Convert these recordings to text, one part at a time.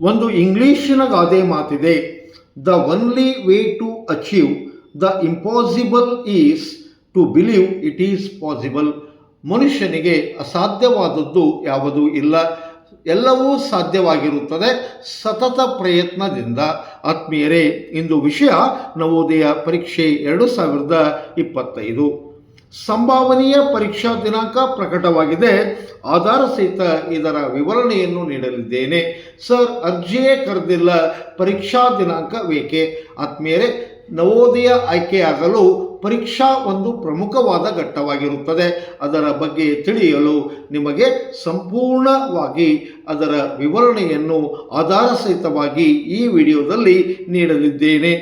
ಒಂದು ಇಂಗ್ಲಿಶಿನ ಗಾದೆ ಮಾತಿದೆ the only way to achieve the impossible is to believe it is possible ಮನುಷ್ಯನಿಗೆ ಅಸಾಧ್ಯವಾದದ್ದು ಯಾವುದೂ ಇಲ್ಲ. ಎಲ್ಲವೂ ಸಾಧ್ಯವಾಗಿರುತ್ತದೆ ಸತತ ಪ್ರಯತ್ನದಿಂದ. ಆತ್ಮೀಯರೇ, ಇಂದು ವಿಷಯ ನವೋದಯ ಪರೀಕ್ಷೆ ಎರಡು ಸಾವಿರದ ಇಪ್ಪತ್ತೈದು. ಸಂಭಾವನೀಯ ಪರೀಕ್ಷಾ ದಿನಾಂಕ ಪ್ರಕಟವಾಗಿದೆ. ಆಧಾರ ಸಹಿತ ಇದರ ವಿವರಣೆಯನ್ನು ನೀಡಲಿದ್ದೇನೆ. ಸರ್, ಅರ್ಜಿಯೇ ಕರೆದಿಲ್ಲ. ಪರೀಕ್ಷಾ ದಿನಾಂಕ ಬೇಕೆ? ಆತ್ಮೀಯರೇ, ನವೋದಯ ಆಯ್ಕೆಯಾಗಲು ಪರೀಕ್ಷಾ ಒಂದು ಪ್ರಮುಖವಾದ ಘಟ್ಟವಾಗಿರುತ್ತದೆ. ಅದರ ಬಗ್ಗೆ ತಿಳಿಯಲು ನಿಮಗೆ ಸಂಪೂರ್ಣವಾಗಿ ಅದರ ವಿವರಣೆಯನ್ನು ಆಧಾರ ಸಹಿತವಾಗಿ ಈ ವಿಡಿಯೋದಲ್ಲಿ ನೀಡಲಿದ್ದೇನೆ.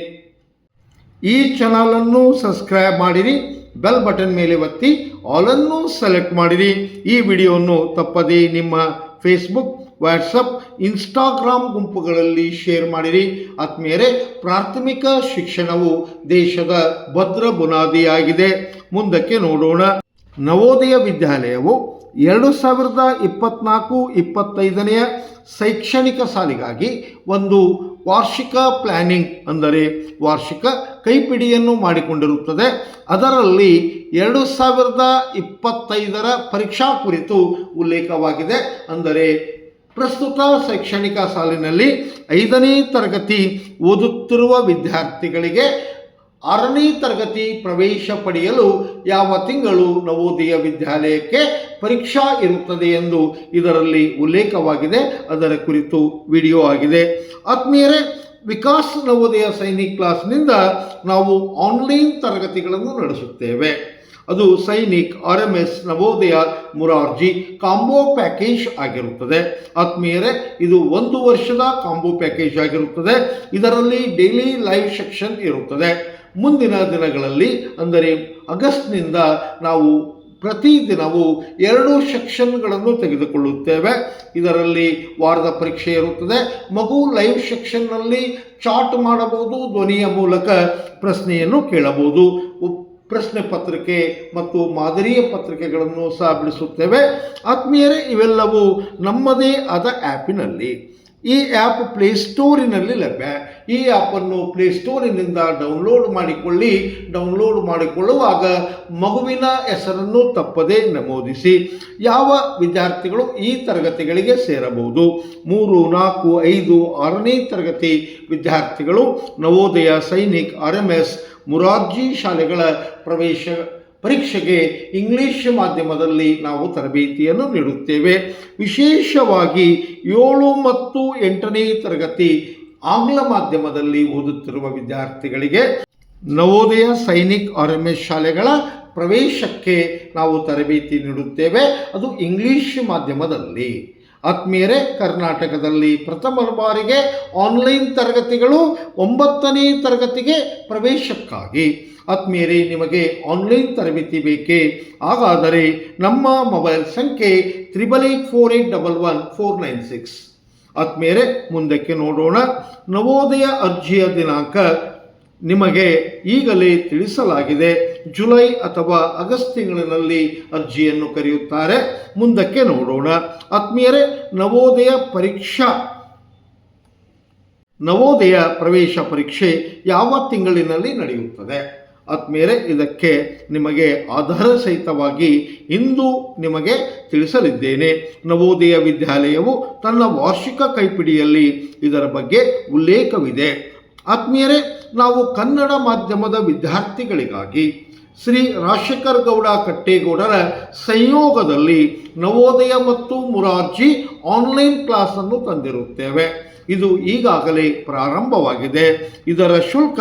ಈ ಚಾನಲನ್ನು ಸಬ್ಸ್ಕ್ರೈಬ್ ಮಾಡಿರಿ. ಬೆಲ್ ಬಟನ್ ಮೇಲೆ ಒತ್ತಿ ಆಲನ್ನು ಸೆಲೆಕ್ಟ್ ಮಾಡಿರಿ. ಈ ವಿಡಿಯೋವನ್ನು ತಪ್ಪದೇ ನಿಮ್ಮ ಫೇಸ್ಬುಕ್ ವಾಟ್ಸಪ್ ಇನ್ಸ್ಟಾಗ್ರಾಮ್ ಗುಂಪುಗಳಲ್ಲಿ ಶೇರ್ ಮಾಡಿರಿ. ಆತ್ಮೀಯರೇ, ಪ್ರಾಥಮಿಕ ಶಿಕ್ಷಣವು ದೇಶದ ಭದ್ರ ಬುನಾದಿಯಾಗಿದೆ. ಮುಂದಕ್ಕೆ ನೋಡೋಣ. ನವೋದಯ ವಿದ್ಯಾಲಯವು ಎರಡು ಸಾವಿರದ ಇಪ್ಪತ್ನಾಲ್ಕು, ಇಪ್ಪತ್ತೈದನೆಯ ಶೈಕ್ಷಣಿಕ ಸಾಲಿಗಾಗಿ ಒಂದು ವಾರ್ಷಿಕ ಪ್ಲ್ಯಾನಿಂಗ್ ಅಂದರೆ ವಾರ್ಷಿಕ ಕೈಪಿಡಿಯನ್ನು ಮಾಡಿಕೊಂಡಿರುತ್ತದೆ. ಅದರಲ್ಲಿ ಎರಡು ಸಾವಿರದ ಇಪ್ಪತ್ತೈದರ ಪರೀಕ್ಷಾ ಕುರಿತು ಉಲ್ಲೇಖವಾಗಿದೆ. ಅಂದರೆ ಪ್ರಸ್ತುತ ಶೈಕ್ಷಣಿಕ ಸಾಲಿನಲ್ಲಿ ಐದನೇ ತರಗತಿ ಓದುತ್ತಿರುವ ವಿದ್ಯಾರ್ಥಿಗಳಿಗೆ ಆರನೇ ತರಗತಿ ಪ್ರವೇಶ ಪಡೆಯಲು ಯಾವ ತಿಂಗಳು ನವೋದಯ ವಿದ್ಯಾಲಯಕ್ಕೆ ಪರೀಕ್ಷಾ ಇರುತ್ತದೆ ಎಂದು ಇದರಲ್ಲಿ ಉಲ್ಲೇಖವಾಗಿದೆ. ಅದರ ಕುರಿತು ವಿಡಿಯೋ ಆಗಿದೆ. ಆತ್ಮೀಯರೇ, ವಿಕಾಸ್ ನವೋದಯ ಸೈನಿಕ್ ಕ್ಲಾಸ್ನಿಂದ ನಾವು ಆನ್ಲೈನ್ ತರಗತಿಗಳನ್ನು ನಡೆಸುತ್ತೇವೆ. ಅದು Sainik R M S Navodaya Morarji combo package ಆಗಿರುತ್ತದೆ. ಆತ್ಮೀಯರೇ, ಇದು ಒಂದು ವರ್ಷದ ಕಾಂಬೋ ಪ್ಯಾಕೇಜ್ ಆಗಿರುತ್ತದೆ. ಇದರಲ್ಲಿ ಡೈಲಿ ಲೈವ್ ಸೆಕ್ಷನ್ ಇರುತ್ತದೆ. ಮುಂದಿನ ದಿನಗಳಲ್ಲಿ, ಅಂದರೆ ಆಗಸ್ಟ್ನಿಂದ ನಾವು ಪ್ರತಿದಿನವೂ ಎರಡು ಸೆಕ್ಷನ್ಗಳನ್ನು ತೆಗೆದುಕೊಳ್ಳುತ್ತೇವೆ. ಇದರಲ್ಲಿ ವಾರದ ಪರೀಕ್ಷೆ ಇರುತ್ತದೆ. ಮಗು ಲೈವ್ ಸೆಕ್ಷನ್ನಲ್ಲಿ ಚಾಟ್ ಮಾಡಬಹುದು, ಧ್ವನಿಯ ಮೂಲಕ ಪ್ರಶ್ನೆಯನ್ನು ಕೇಳಬಹುದು. ಪ್ರಶ್ನೆ ಪತ್ರಿಕೆ ಮತ್ತು ಮಾದರಿಯ ಪತ್ರಿಕೆಗಳನ್ನು ಸಹ ಬಿಡಿಸುತ್ತೇವೆ. ಆತ್ಮೀಯರೇ, ಇವೆಲ್ಲವೂ ನಮ್ಮದೇ ಆದ ಆ್ಯಪಿನಲ್ಲಿ. ಈ ಆ್ಯಪ್ ಪ್ಲೇಸ್ಟೋರಿನಲ್ಲಿ ಲಭ್ಯ. ಈ ಆ್ಯಪನ್ನು ಪ್ಲೇಸ್ಟೋರಿನಿಂದ ಡೌನ್ಲೋಡ್ ಮಾಡಿಕೊಳ್ಳಿ. ಡೌನ್ಲೋಡ್ ಮಾಡಿಕೊಳ್ಳುವಾಗ ಮಗುವಿನ ಹೆಸರನ್ನು ತಪ್ಪದೇ ನಮೂದಿಸಿ. ಯಾವ ವಿದ್ಯಾರ್ಥಿಗಳು ಈ ತರಗತಿಗಳಿಗೆ ಸೇರಬಹುದು? ಮೂರು, ನಾಲ್ಕು, ಐದು, ಆರನೇ ತರಗತಿ ವಿದ್ಯಾರ್ಥಿಗಳು Navodaya Sainik, R M S, Morarji ಶಾಲೆಗಳ ಪ್ರವೇಶ ಪರೀಕ್ಷೆಗೆ ಇಂಗ್ಲಿಷ್ ಮಾಧ್ಯಮದಲ್ಲಿ ನಾವು ತರಬೇತಿಯನ್ನು ನೀಡುತ್ತೇವೆ. ವಿಶೇಷವಾಗಿ ಏಳು ಮತ್ತು ಎಂಟನೇ ತರಗತಿ ಆಂಗ್ಲ ಮಾಧ್ಯಮದಲ್ಲಿ ಓದುತ್ತಿರುವ ವಿದ್ಯಾರ್ಥಿಗಳಿಗೆ Navodaya Sainik R M S ಶಾಲೆಗಳ ಪ್ರವೇಶಕ್ಕೆ ನಾವು ತರಬೇತಿ ನೀಡುತ್ತೇವೆ. ಅದು ಇಂಗ್ಲಿಷ್ ಮಾಧ್ಯಮದಲ್ಲಿ. ಆತ್ಮೀಯರೇ, ಕರ್ನಾಟಕದಲ್ಲಿ ಪ್ರಥಮ ಬಾರಿಗೆ ಆನ್ಲೈನ್ ತರಗತಿಗಳು ಒಂಬತ್ತನೇ ತರಗತಿಗೆ ಪ್ರವೇಶಕ್ಕಾಗಿ. ಆತ್ಮೀಯರೇ, ನಿಮಗೆ ಆನ್ಲೈನ್ ತರಬೇತಿ ಬೇಕೇ? ಹಾಗಾದರೆ ನಮ್ಮ ಮೊಬೈಲ್ ಸಂಖ್ಯೆ triple eight four eight double one four nine six. ಆತ್ಮೀಯರೇ, ಮುಂದಕ್ಕೆ ನೋಡೋಣ ನವೋದಯ ಅರ್ಜಿಯ ದಿನಾಂಕ ನಿಮಗೆ ಈಗಲೇ ತಿಳಿಸಲಾಗಿದೆ, ಜುಲೈ ಅಥವಾ ಆಗಸ್ಟ್ ತಿಂಗಳಿನಲ್ಲಿ ಅರ್ಜಿಯನ್ನು ಕರೆಯುತ್ತಾರೆ. ಮುಂದಕ್ಕೆ ನೋಡೋಣ. ಆತ್ಮೀಯರೇ, ನವೋದಯ ಪರೀಕ್ಷಾ, ನವೋದಯ ಪ್ರವೇಶ ಪರೀಕ್ಷೆ ಯಾವ ತಿಂಗಳಿನಲ್ಲಿ ನಡೆಯುತ್ತದೆ? ಆತ್ಮೀಯರೇ, ಇದಕ್ಕೆ ನಿಮಗೆ ಆಧಾರ ಸಹಿತವಾಗಿ ಇಂದು ನಿಮಗೆ ತಿಳಿಸಲಿದ್ದೇನೆ. ನವೋದಯ ವಿದ್ಯಾಲಯವು ತನ್ನ ವಾರ್ಷಿಕ ಕೈಪಿಡಿಯಲ್ಲಿ ಇದರ ಬಗ್ಗೆ ಉಲ್ಲೇಖವಿದೆ. ಆತ್ಮೀಯರೇ ನಾವು ಕನ್ನಡ ಮಾಧ್ಯಮದ ವಿದ್ಯಾರ್ಥಿಗಳಿಗಾಗಿ ಶ್ರೀ ರಾಜಶೇಖರ್ ಗೌಡ ಕಟ್ಟೇಗೌಡರ ಸಂಯೋಗದಲ್ಲಿ ನವೋದಯ ಮತ್ತು ಮುರಾರ್ಜಿ ಆನ್ಲೈನ್ ಕ್ಲಾಸನ್ನು ತಂದಿರುತ್ತೇವೆ. ಇದು ಈಗಾಗಲೇ ಪ್ರಾರಂಭವಾಗಿದೆ. ಇದರ ಶುಲ್ಕ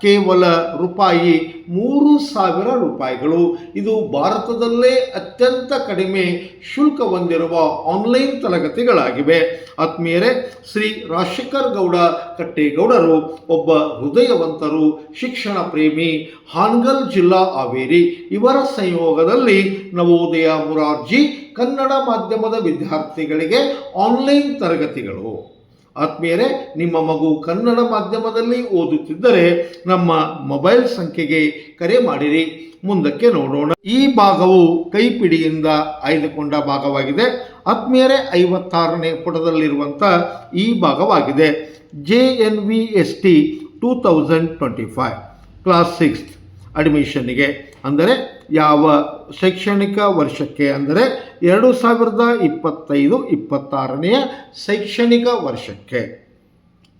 ಕೇವಲ ರೂಪಾಯಿ ಮೂರು ಸಾವಿರ ರೂಪಾಯಿಗಳು. ಇದು ಭಾರತದಲ್ಲೇ ಅತ್ಯಂತ ಕಡಿಮೆ ಶುಲ್ಕ ಹೊಂದಿರುವ ಆನ್ಲೈನ್ ತರಗತಿಗಳಾಗಿವೆ. ಆತ್ಮೀಯರೇ, ಶ್ರೀ ರಾಜಶೇಖರ್ ಗೌಡ ಕಟ್ಟೇಗೌಡರು ಒಬ್ಬ ಹೃದಯವಂತರು, ಶಿಕ್ಷಣ ಪ್ರೇಮಿ, ಹಾನ್ಗಲ್ ಜಿಲ್ಲಾ ಹಾವೇರಿ. ಇವರ ಸಂಯೋಗದಲ್ಲಿ ನವೋದಯ ಮುರಾರ್ಜಿ ಕನ್ನಡ ಮಾಧ್ಯಮದ ವಿದ್ಯಾರ್ಥಿಗಳಿಗೆ ಆನ್ಲೈನ್ ತರಗತಿಗಳು. ಆತ್ಮೀಯರೇ, ನಿಮ್ಮ ಮಗು ಕನ್ನಡ ಮಾಧ್ಯಮದಲ್ಲಿ ಓದುತ್ತಿದ್ದರೆ ನಮ್ಮ ಮೊಬೈಲ್ ಸಂಖ್ಯೆಗೆ ಕರೆ ಮಾಡಿರಿ. ಮುಂದಕ್ಕೆ ನೋಡೋಣ. ಈ ಭಾಗವು ಕೈಪಿಡಿಯಿಂದ ಆಯ್ದುಕೊಂಡ ಭಾಗವಾಗಿದೆ. ಆತ್ಮೀಯರೇ, ಐವತ್ತಾರನೇ ಪುಟದಲ್ಲಿರುವಂಥ ಈ ಭಾಗವಾಗಿದೆ. J N V S T two thousand twenty five. Class sixth ಅಡ್ಮಿಷನ್ನಿಗೆ. ಅಂದರೆ ಯಾವ ಶೈಕ್ಷಣಿಕ ವರ್ಷಕ್ಕೆ ಅಂದರೆ ಎರಡು ಸಾವಿರದ ಇಪ್ಪತ್ತೈದು, ಇಪ್ಪತ್ತಾರನೆಯ ಶೈಕ್ಷಣಿಕ ವರ್ಷಕ್ಕೆ.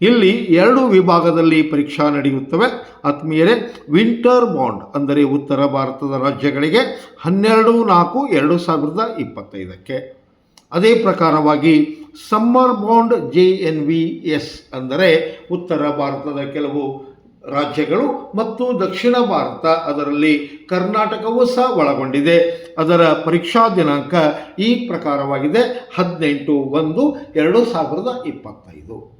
ಇಲ್ಲಿ ಎರಡು ವಿಭಾಗದಲ್ಲಿ ಪರೀಕ್ಷಾ ನಡೆಯುತ್ತವೆ. ಆತ್ಮೀಯರೇ, ವಿಂಟರ್ ಬಾಂಡ್ ಅಂದರೆ ಉತ್ತರ ಭಾರತದ ರಾಜ್ಯಗಳಿಗೆ ಹನ್ನೆರಡು, ನಾಲ್ಕು, ಎರಡು ಸಾವಿರದ ಇಪ್ಪತ್ತೈದಕ್ಕೆ. ಅದೇ ಪ್ರಕಾರವಾಗಿ summer bound J N V S ಅಂದರೆ ಉತ್ತರ ಭಾರತದ ಕೆಲವು ರಾಜ್ಯಗಳು ಮತ್ತು ದಕ್ಷಿಣ ಭಾರತ ಅದರಲ್ಲಿ ಕರ್ನಾಟಕವೂ ಸಹ ಒಳಗೊಂಡಿದೆ. ಅದರ ಪರೀಕ್ಷಾ ದಿನಾಂಕ ಈ ಪ್ರಕಾರವಾಗಿದೆ. ಹದಿನೆಂಟು ಒಂದು ಎರಡು ಸಾವಿರದ ಇಪ್ಪತ್ತೈದು.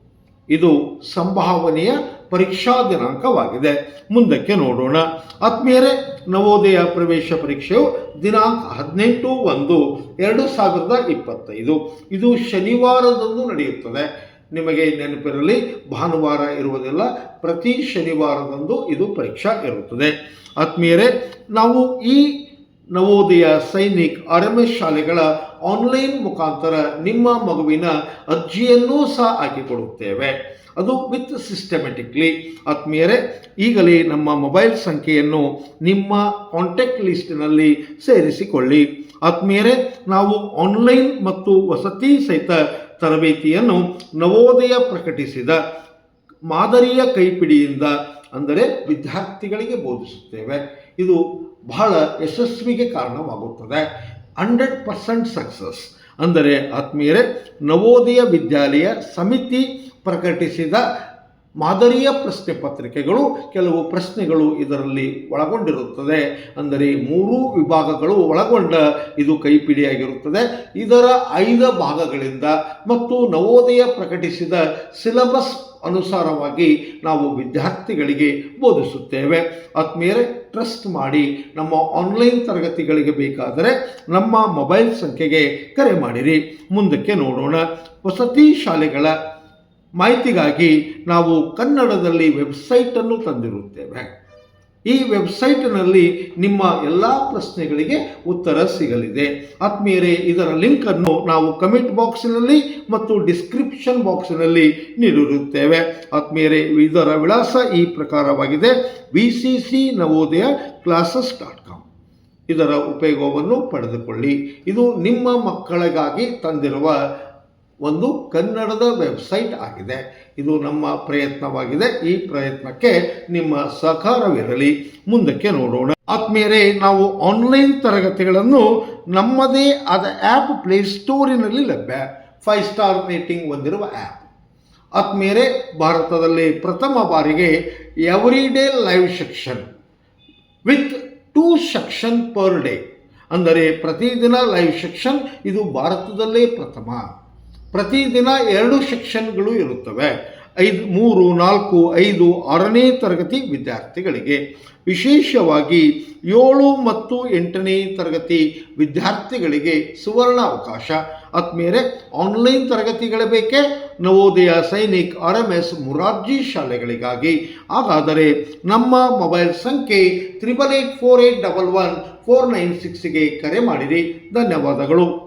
ಇದು ಸಂಭಾವನೆಯ ಪರೀಕ್ಷಾ ದಿನಾಂಕವಾಗಿದೆ. ಮುಂದಕ್ಕೆ ನೋಡೋಣ. ಆತ್ಮೀಯರೇ, ನವೋದಯ ಪ್ರವೇಶ ಪರೀಕ್ಷೆಯು ದಿನಾಂಕ ಹದಿನೆಂಟು ಒಂದು ಎರಡು ಸಾವಿರದ ಇಪ್ಪತ್ತೈದು. ಇದು ಶನಿವಾರದಂದು ನಡೆಯುತ್ತದೆ. ನಿಮಗೆ ನೆನಪಿರಲಿ, ಭಾನುವಾರ ಇರುವುದಿಲ್ಲ, ಪ್ರತಿ ಶನಿವಾರದಂದು ಇದು ಪರೀಕ್ಷಾ ಇರುತ್ತದೆ. ಆತ್ಮೀಯರೇ, ನಾವು ಈ ನವೋದಯ ಸೈನಿಕ್ ಆರ್ ಶಾಲೆಗಳ ಆನ್ಲೈನ್ ಮುಖಾಂತರ ನಿಮ್ಮ ಮಗುವಿನ ಅರ್ಜಿಯನ್ನೂ ಸಹ ಹಾಕಿಕೊಡುತ್ತೇವೆ. ಅದು ವಿತ್ ಸಿಸ್ಟಮೆಟಿಕ್ಲಿ ಆತ್ಮೀಯರೇ, ಈಗಲೇ ನಮ್ಮ ಮೊಬೈಲ್ ಸಂಖ್ಯೆಯನ್ನು ನಿಮ್ಮ ಕಾಂಟ್ಯಾಕ್ಟ್ ಲಿಸ್ಟಿನಲ್ಲಿ ಸೇರಿಸಿಕೊಳ್ಳಿ. ಆತ್ಮೀಯರೇ, ನಾವು ಆನ್ಲೈನ್ ಮತ್ತು ವಸತಿ ಸಹಿತ ತರಬೇತಿಯನ್ನು ನವೋದಯ ಪ್ರಕಟಿಸಿದ ಮಾದರಿಯ ಕೈಪಿಡಿಯಿಂದ ಅಂದರೆ ವಿದ್ಯಾರ್ಥಿಗಳಿಗೆ ಬೋಧಿಸುತ್ತೇವೆ. ಇದು ಬಹಳ ಯಶಸ್ವಿಗೆ ಕಾರಣವಾಗುತ್ತದೆ. ಹಂಡ್ರೆಡ್ ಪರ್ಸೆಂಟ್ ಸಕ್ಸಸ್ ಅಂದರೆ ಆತ್ಮೀಯರೇ, ನವೋದಯ ವಿದ್ಯಾಲಯ ಸಮಿತಿ ಪ್ರಕಟಿಸಿದ ಮಾದರಿಯ ಪ್ರಶ್ನೆ ಪತ್ರಿಕೆಗಳು ಕೆಲವು ಪ್ರಶ್ನೆಗಳು ಇದರಲ್ಲಿ ಒಳಗೊಂಡಿರುತ್ತದೆ. ಅಂದರೆ ಮೂರು ವಿಭಾಗಗಳು ಒಳಗೊಂಡ ಇದು ಕೈಪಿಡಿಯಾಗಿರುತ್ತದೆ. ಇದರ ಐದು ಭಾಗಗಳಿಂದ ಮತ್ತು ನವೋದಯ ಪ್ರಕಟಿಸಿದ ಸಿಲಬಸ್ ಅನುಸಾರವಾಗಿ ನಾವು ವಿದ್ಯಾರ್ಥಿಗಳಿಗೆ ಬೋಧಿಸುತ್ತೇವೆ. ಆತ್ಮೀಯರೇ, ಟ್ರಸ್ಟ್ ಮಾಡಿ ನಮ್ಮ ಆನ್ಲೈನ್ ತರಗತಿಗಳಿಗೆ ಬೇಕಾದರೆ ನಮ್ಮ ಮೊಬೈಲ್ ಸಂಖ್ಯೆಗೆ ಕರೆ ಮಾಡಿರಿ. ಮುಂದಕ್ಕೆ ನೋಡೋಣ. ವಸತಿ ಶಾಲೆಗಳ ಮಾಹಿತಿಗಾಗಿ ನಾವು ಕನ್ನಡದಲ್ಲಿ ವೆಬ್ಸೈಟನ್ನು ತಂದಿರುತ್ತೇವೆ. ಈ ವೆಬ್ಸೈಟ್ನಲ್ಲಿ ನಿಮ್ಮ ಎಲ್ಲ ಪ್ರಶ್ನೆಗಳಿಗೆ ಉತ್ತರ ಸಿಗಲಿದೆ. ಆತ್ಮೀಯರೇ, ಇದರ ಲಿಂಕನ್ನು ನಾವು ಕಮೆಂಟ್ ಬಾಕ್ಸಿನಲ್ಲಿ ಮತ್ತು ಡಿಸ್ಕ್ರಿಪ್ಷನ್ ಬಾಕ್ಸಿನಲ್ಲಿ ನೀಡಿರುತ್ತೇವೆ. ಆತ್ಮೀಯರೇ, ಇದರ ವಿಳಾಸ ಈ ಪ್ರಕಾರವಾಗಿದೆ. V C C Navodaya classes dot com ಇದರ ಉಪಯೋಗವನ್ನು ಪಡೆದುಕೊಳ್ಳಿ. ಇದು ನಿಮ್ಮ ಮಕ್ಕಳಿಗಾಗಿ ತಂದಿರುವ ಒಂದು ಕನ್ನಡದ ವೆಬ್ಸೈಟ್ ಆಗಿದೆ. ಇದು ನಮ್ಮ ಪ್ರಯತ್ನವಾಗಿದೆ. ಈ ಪ್ರಯತ್ನಕ್ಕೆ ನಿಮ್ಮ ಸಹಕಾರವಿರಲಿ. ಮುಂದಕ್ಕೆ ನೋಡೋಣ. ಆತ್ಮೀಯರೇ, ನಾವು ಆನ್ಲೈನ್ ತರಗತಿಗಳನ್ನು ನಮ್ಮದೇ ಆದ ಆ್ಯಪ್ ಪ್ಲೇಸ್ಟೋರಿನಲ್ಲಿ ಲಭ್ಯ. ಫೈವ್ ಸ್ಟಾರ್ ರೇಟಿಂಗ್ ಹೊಂದಿರುವ ಆ್ಯಪ್. ಆತ್ಮೀಯರೇ, ಭಾರತದಲ್ಲಿ ಪ್ರಥಮ ಬಾರಿಗೆ every day live section with two section per day. ಅಂದರೆ ಪ್ರತಿದಿನ ಲೈವ್ ಸೆಕ್ಷನ್ ಇದು ಭಾರತದಲ್ಲೇ ಪ್ರಥಮ. ಪ್ರತಿದಿನ ಎರಡು ಸೆಕ್ಷನ್ಗಳು ಇರುತ್ತವೆ. ಐದು, ಮೂರು, ನಾಲ್ಕು, ಐದು, ಆರನೇ ತರಗತಿ ವಿದ್ಯಾರ್ಥಿಗಳಿಗೆ. ವಿಶೇಷವಾಗಿ ಏಳು ಮತ್ತು ಎಂಟನೇ ತರಗತಿ ವಿದ್ಯಾರ್ಥಿಗಳಿಗೆ ಸುವರ್ಣ ಅವಕಾಶ ಆದ್ಮೇಲೆ ಆನ್ಲೈನ್ ತರಗತಿಗಳ ಬೇಕೇ? Navodaya Sainik R M S Morarji ಶಾಲೆಗಳಿಗಾಗಿ. ಹಾಗಾದರೆ ನಮ್ಮ ಮೊಬೈಲ್ ಸಂಖ್ಯೆ triple eight four eight double one four nine ಸಿಕ್ಸ್ಗೆ ಕರೆ ಮಾಡಿರಿ. ಧನ್ಯವಾದಗಳು.